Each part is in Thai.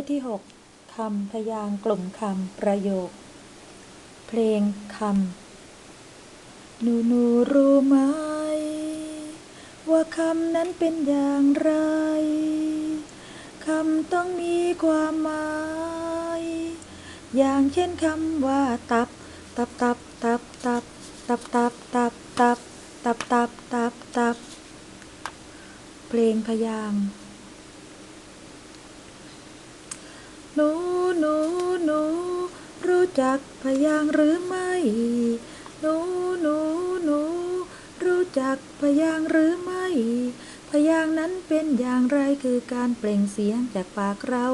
ชุดที่ 6คำพยางกลุ่มคำประโยค เพลงคำหนูหนูรู้ไหม ว่าคำนั้นเป็นอย่างไรคำต้องมีความหมาย อย่างเช่นคำว่าตับ ตับตับตับตับตับตับตับตับตับตับตับตับเพลงพยางค์ หนูหนูหนูรู้จักพยางค์หรือไม่ หนูหนูหนูรู้จักพยางค์หรือไม่ พยางค์นั้นเป็นอย่างไรคือการเปล่งเสียงจากปากเรา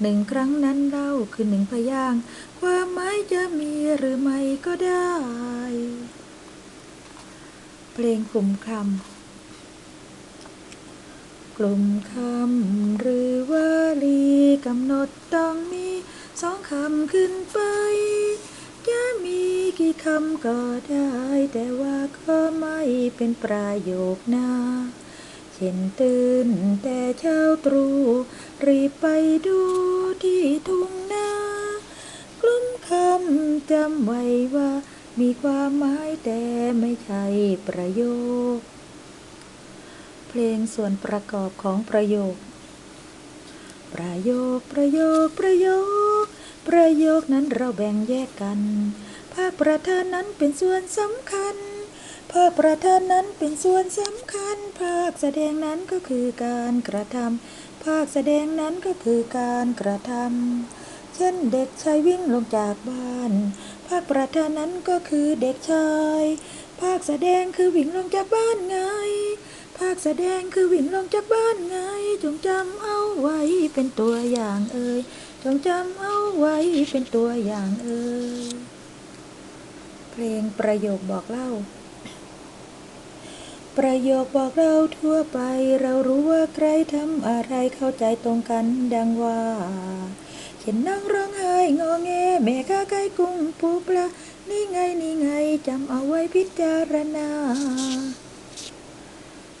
หนึ่งครั้งนั้นเล่าคือหนึ่งพยางค์ความหมายจะมีหรือไม่ก็ได้ เพลงกลุ่มคำ กลุ่มคำหรือวลีกำหนดต้องมีสองคำขึ้นไปจะมีกี่คำก็ได้ แต่ว่าก็ไม่เป็นประโยคนาเช่นตื่นแต่เช้าตรู่รีบไปดูที่ทุ่งนากลุ่มคำจำไว้ว่า มีความหมายแต่ไม่ใช่ประโยค เพลงส่วนประกอบของประโยค ประโยค ประโยค ประโยค ประโยคนั้นเราแบ่งแยกกัน ภาคประธานนั้นเป็นส่วนสำคัญ ภาคประธานนั้นเป็นส่วนสำคัญ ภาคแสดงนั้นก็คือการกระทำภาคแสดงนั้นก็คือการกระทำเช่นเด็กชายวิ่งลงจากบ้าน ภาคประธานนั้นก็คือเด็กชาย ภาคแสดงคือวิ่งลงจากบ้านไง ภาคแสดงคือวิ่งลงจากบ้านไง จงจำเอาไว้เป็นตัวอย่างเอ่ย จงจำเอาไว้เป็นตัวอย่างเอ่ย เพลงประโยคบอกเล่า ประโยคบอกเราทั่วไป เรารู้ว่าใครทำอะไรเข้าใจตรงกันดังว่าเช่นนั่งร้องไห้งอแงแม่ข้าไก่กุ้งปูปลานี่ไงนี่ไงจำเอาไว้พิจารณา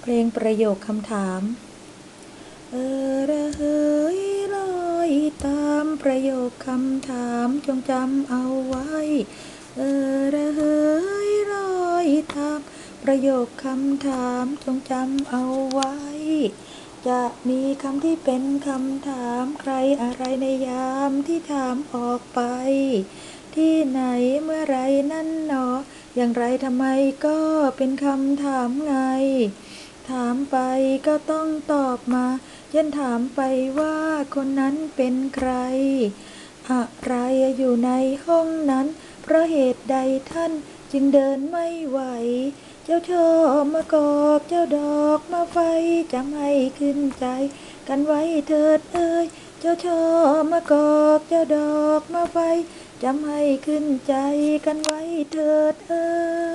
เพลงประโยคคำถาม เออระเหยลอยตามประโยคคำถามจงจำเอาไว้ เออระเหยลอยตามประโยคคำถามจงจำเอาไว้ จะมีคำที่เป็นคำถามใครอะไรในยามที่ถามออกไป ที่ไหนเมื่อไรนั่นหนอ อย่างไรทำไมก็เป็นคำถามไง ถามไปก็ต้องตอบมาเช่นถามไปว่าคนนั้นเป็นใคร อะไรอยู่ในห้องนั้น เพราะเหตุใดท่านจึงเดินไม่ไหว เจ้าชอบมากอกเจ้าดอกมาไฟจำให้ขึ้นใจ กันไว้เถิดเอ้ย เจ้าชอบมากอกเจ้าดอกมาไฟจำให้ขึ้นใจกันไว้เถิดเอ้ย